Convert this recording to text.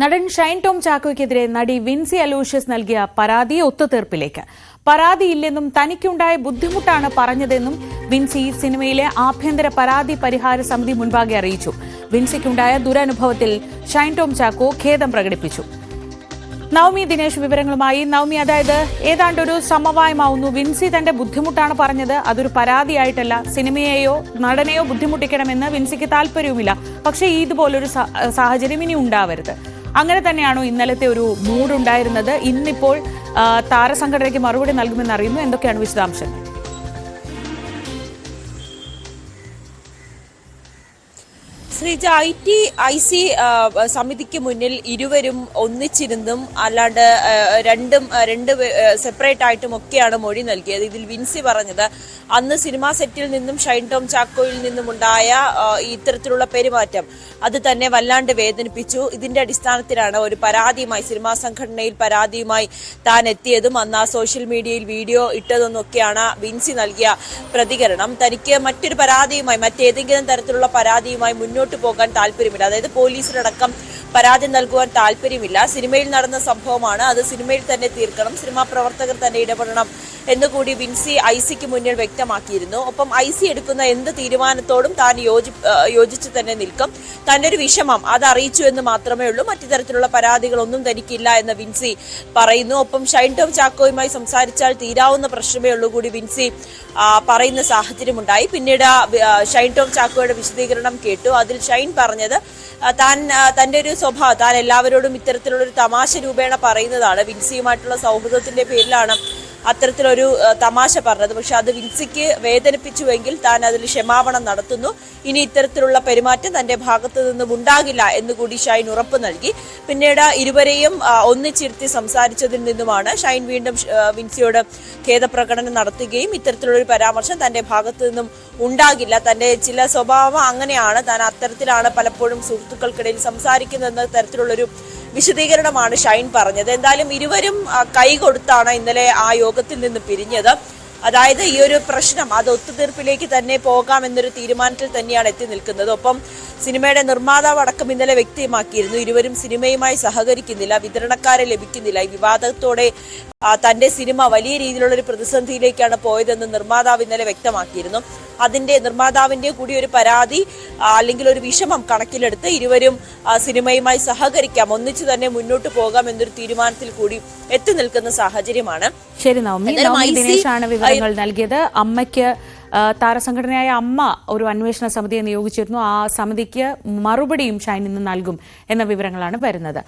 നടൻ ഷൈൻ ടോം ചാക്കോയ്ക്കെതിരെ നടി വിൻസി അലൂഷ്യസ് നൽകിയ പരാതി ഒത്തുതീർപ്പിലേക്ക്. പരാതിയില്ലെന്നും തനിക്കുണ്ടായ ബുദ്ധിമുട്ടാണ് പറഞ്ഞതെന്നും വിൻസി സിനിമയിലെ ആഭ്യന്തര പരാതി പരിഹാര സമിതി മുൻപാകെ അറിയിച്ചു. വിൻസിക്കുണ്ടായ ദുരനുഭവത്തിൽ ഷൈൻ ടോം ചാക്കോ ഖേദം പ്രകടിപ്പിച്ചു. നവമി ദിനേശ് വിവരങ്ങളുമായി നവമി അതായത് ഏതാണ്ട് ഒരു സമവായമാവുന്നു. വിൻസി തന്റെ ബുദ്ധിമുട്ടാണ് പറഞ്ഞത്. അതൊരു പരാതിയായിട്ടല്ല. സിനിമയെയോ നടനെയോ ബുദ്ധിമുട്ടിക്കണമെന്ന് വിൻസിക്ക് താല്പര്യവുമില്ല. പക്ഷേ ഇതുപോലൊരു സാഹചര്യം ഇനി ഉണ്ടാവരുത്. അങ്ങനെ തന്നെയാണോ ഇന്നലത്തെ ഒരു മൂഡ് ഉണ്ടായിരുന്നത്? ഇന്നിപ്പോൾ താരസംഘടനയ്ക്ക് മറുപടി നൽകുമെന്ന് അറിയുന്നു. എന്തൊക്കെയാണ് വിശദാംശങ്ങൾ? Sreeja I T I C സമിതിക്ക് മുന്നിൽ ഇരുവരും ഒന്നിച്ചിരുന്നും അല്ലാണ്ട് രണ്ടും രണ്ട് സെപ്പറേറ്റ് ആയിട്ടും ഒക്കെയാണ് മൊഴി നൽകിയത്. ഇതിൽ വിൻസി പറഞ്ഞത് അന്ന് സിനിമാ സെറ്റിൽ നിന്നും ഷൈൻ ടോം ചാക്കോയിൽ നിന്നും ഉണ്ടായ ഈ ഇത്തരത്തിലുള്ള പെരുമാറ്റം അത് തന്നെ വല്ലാണ്ട് വേദനിപ്പിച്ചു. ഇതിന്റെ അടിസ്ഥാനത്തിലാണ് ഒരു പരാതിയുമായി സിനിമാ സംഘടനയിൽ പരാതിയുമായി താൻ എത്തിയതും അന്ന് ആ സോഷ്യൽ മീഡിയയിൽ വീഡിയോ ഇട്ടതെന്നൊക്കെയാണ് വിൻസി നൽകിയ പ്രതികരണം. തനിക്ക് മറ്റൊരു പരാതിയുമായി മറ്റേതെങ്കിലും തരത്തിലുള്ള പരാതിയുമായി മുന്നോട്ട് പോകാൻ താല്പര്യമില്ല. അതായത് പോലീസിനടക്കം പരാതി നൽകുവാൻ താല്പര്യമില്ല. സിനിമയിൽ നടന്ന സംഭവമാണ്. അത് സിനിമയിൽ തന്നെ തീർക്കണം. സിനിമാ പ്രവർത്തകർ തന്നെ ഇടപെടണം എന്നുകൂടി വിൻസി ഐ സിക്ക് മുന്നിൽ വ്യക്തമാക്കിയിരുന്നു. ഒപ്പം ഐ സി എടുക്കുന്ന എന്ത് തീരുമാനത്തോടും താൻ യോജി യോജിച്ച് തന്നെ നിൽക്കും. തന്റെ ഒരു വിഷമം. അത് അറിയിച്ചു എന്ന് മാത്രമേ ഉള്ളൂ. മറ്റു തരത്തിലുള്ള പരാതികളൊന്നും തനിക്കില്ല എന്ന് വിൻസി പറയുന്നു. ഒപ്പം ഷൈൻ ടോം ചാക്കോയുമായി സംസാരിച്ചാൽ തീരാവുന്ന പ്രശ്നമേ ഉള്ളൂ കൂടി വിൻസി പറയുന്ന സാഹചര്യമുണ്ടായി. പിന്നീട് ഷൈൻ ടോം ചാക്കോയുടെ വിശദീകരണം കേട്ടു. അതിൽ ഷൈൻ പറഞ്ഞത് താൻ തന്റെ ഒരു സ്വഭാവം. താൻ എല്ലാവരോടും ഇത്തരത്തിലുള്ള ഒരു തമാശ രൂപേണ പറയുന്നതാണ്. വിൻസിയുമായിട്ടുള്ള സൗഹൃദത്തിന്റെ പേരിലാണ് അത്തരത്തിലൊരു തമാശ പറഞ്ഞത്. പക്ഷെ അത് വിൻസിക്ക് വേദനിപ്പിച്ചുവെങ്കിൽ താൻ അതിൽ ക്ഷമാപണം നടത്തുന്നു. ഇനി ഇത്തരത്തിലുള്ള പെരുമാറ്റം തന്റെ ഭാഗത്തു നിന്നും ഉണ്ടാകില്ല എന്നുകൂടി ഷൈൻ ഉറപ്പ് നൽകി. പിന്നീട് ഇരുവരെയും ഒന്നിച്ചിരുത്തി സംസാരിച്ചതിൽ നിന്നുമാണ് ഷൈൻ വീണ്ടും വിൻസിയോട് ഖേദപ്രകടനം നടത്തുകയും ഇത്തരത്തിലുള്ള ഒരു പരാമർശം തന്റെ ഭാഗത്തു നിന്നും ഉണ്ടാകില്ല. തന്റെ ചില സ്വഭാവം അങ്ങനെയാണ്. താൻ അത്തരത്തിലാണ് പലപ്പോഴും സുഹൃത്തുക്കൾക്കിടയിൽ സംസാരിക്കുന്നതെന്ന തരത്തിലുള്ളൊരു വിശദീകരണമാണ് ഷൈൻ പറഞ്ഞത്. എന്തായാലും ഇരുവരും കൈ കൊടുത്താണ് ഇന്നലെ ആ യോഗത്തിൽ നിന്ന് പിരിഞ്ഞത്. അതായത് ഈ ഒരു പ്രശ്നം അത് ഒത്തുതീർപ്പിലേക്ക് തന്നെ പോകാം എന്നൊരു തീരുമാനത്തിൽ തന്നെയാണ് എത്തി നിൽക്കുന്നത്. ഒപ്പം സിനിമയുടെ നിർമ്മാതാവ് അടക്കം ഇന്നലെ വ്യക്തമാക്കിയിരുന്നു ഇരുവരും സിനിമയുമായി സഹകരിക്കുന്നില്ല വിതരണക്കാരെ ലഭിക്കുന്നില്ല. ഈ വിവാദത്തോടെ തന്റെ സിനിമ വലിയ രീതിയിലുള്ള ഒരു പ്രതിസന്ധിയിലേക്കാണ് പോയതെന്ന് നിർമ്മാതാവ് ഇന്നലെ വ്യക്തമാക്കിയിരുന്നു. അതിന്റെ നിർമ്മാതാവിന്റെ കൂടി ഒരു പരാതി അല്ലെങ്കിൽ ഒരു വിഷമം കണക്കിലെടുത്ത് ഇരുവരും സിനിമയുമായി സഹകരിക്കാം. ഒന്നിച്ചു തന്നെ മുന്നോട്ട് പോകാം എന്നൊരു തീരുമാനത്തിൽ കൂടി എത്തി നിൽക്കുന്ന സാഹചര്യമാണ്. ശരി നവമി. ദിനേശാണ് വിവരങ്ങൾ നൽകിയത്. അമ്മയ്ക്ക് താരസംഘടനയായ അമ്മ ഒരു അന്വേഷണ സമിതിയെ നിയോഗിച്ചിരുന്നു. ആ സമിതിക്ക് മറുപടിയും ഷൈൻ ഇന്ന് നൽകും എന്ന വിവരങ്ങളാണ് വരുന്നത്.